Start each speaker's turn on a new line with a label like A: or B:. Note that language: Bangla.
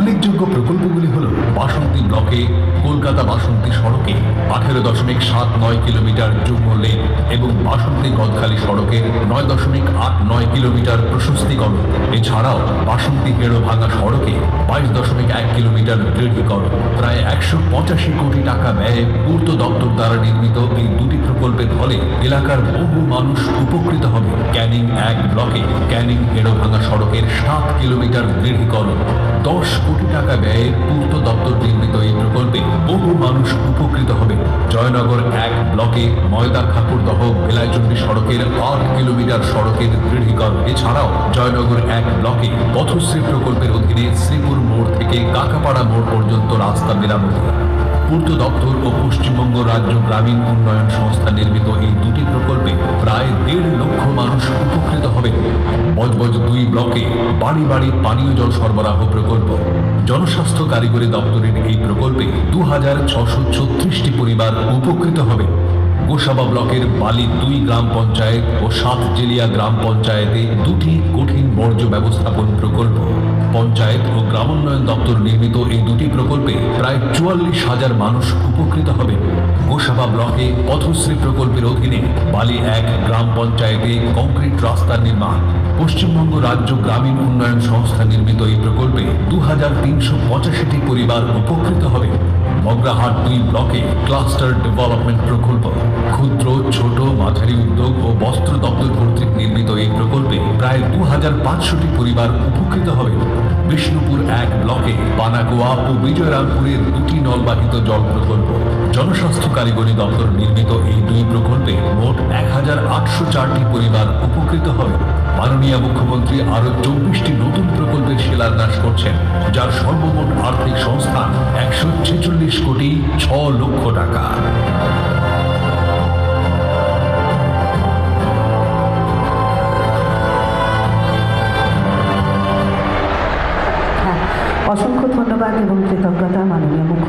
A: উল্লেখযোগ্য প্রকল্পগুলি হল বাসন্তী ব্লকে কলকাতা বাসন্তী সড়কে আঠেরো দশমিক সাত নয় কিলোমিটার যুগ্ম লেন এবং বাসন্তী গদখালি সড়কের নয় দশমিক আট নয় কিলোমিটার প্রশস্তীকরণ। এছাড়াও বাসন্তী হেড়ো ভাঙা সড়কে বাইশ দশমিক এক কিলোমিটার দৃঢ়ীকরণ। প্রায় একশো পঁচাশি কোটি টাকা ব্যয়ে পূর্ত দপ্তর দ্বারা নির্মিত এই ফলে এলাকার বহু মানুষ উপকৃত হবে ক্যানিং এক ব্লকে। ক্যানিং হেড়ো ভাঙা সড়কের সাত কিলোমিটার দৃঢ়ীকরণ দশ কোটি টাকা ব্যয়ে পূর্ত দপ্তর নির্মিত এই প্রকল্পে বহু মানুষ উপকৃত হবে। জয়নগর এক ব্লকে ময়দা ঠাকুরদহ বেলাইচন্ডী সড়কের আট কিলোমিটার সড়কের দৃঢ়ীকরণ এছাড়াও জয়নগর এক ব্লকে পথশ্রী প্রকল্পের অধীনে শ্রীপুর মোড় থেকে কাকাপাড়া মোড় পর্যন্ত রাস্তা মেরামতি। পূর্ত দপ্তর ও পশ্চিমবঙ্গ রাজ্য গ্রামীণ উন্নয়ন সংস্থা নির্মিত এই দুটি প্রকল্পে প্রায় দেড় লক্ষ মানুষ উপকৃত হবে। বজবজ দুই ব্লকে বাড়ি বাড়ি পানীয় জল সরবরাহ প্রকল্প। জনস্বাস্থ্য কারিগরি দপ্তরের এই প্রকল্পে দু হাজার ছশো পরিবার উপকৃত হবে। গোসাবা ব্লকের বালি দুই গ্রাম পঞ্চায়েত ও সাত জেলিয়া গ্রাম পঞ্চায়েতে দুটি কঠিন বর্জ্য ব্যবস্থাপন প্রকল্প। পঞ্চায়েত ও গ্রামোন্নয়ন দপ্তর নির্মিত এই দুটি প্রকল্পে প্রায় চুয়াল্লিশ হাজার মানুষ উপকৃত হবে। গোসাবা ব্লকে পথশ্রী প্রকল্পের অধীনে বালি এক গ্রাম পঞ্চায়েতে কংক্রিট রাস্তার নির্মাণ। পশ্চিমবঙ্গ রাজ্য গ্রামীণ উন্নয়ন সংস্থা নির্মিত এই প্রকল্পে দু হাজার তিনশো পঁচাশিটি পরিবার উপকৃত হবে। মগরাহাট দুই ব্লকে ক্লাস্টার ডেভেলপমেন্ট প্রকল্প। ক্ষুদ্র, ছোট, মাঝারি উদ্যোগ ও বস্ত্র দপ্তর কর্তৃক নির্মিত এই প্রকল্পে প্রায় দু হাজার পাঁচশোটি পরিবার উপকৃত হবে। বিষ্ণুপুর এক ব্লকে পানাগোয়া ও বিজয়রামপুরের দুটি নলবাহিত জল প্রকল্প। জনস্বাস্থ্য কারিগরি দপ্তর নির্মিত এই দুই প্রকল্পে মোট এক হাজার আটশো চারটি পরিবার উপকৃত হবে। মাননীয় মুখ্যমন্ত্রী আরও চব্বিশটি নতুন প্রকল্পের শিলান্যাস করছেন, যার সর্বমোট আর্থিক সংস্থান একশো ছেচল্লিশ কোটি ছ লক্ষ টাকা।
B: অসংখ্য ধন্যবাদ এবং কৃতজ্ঞতা মাননীয় মুখ্য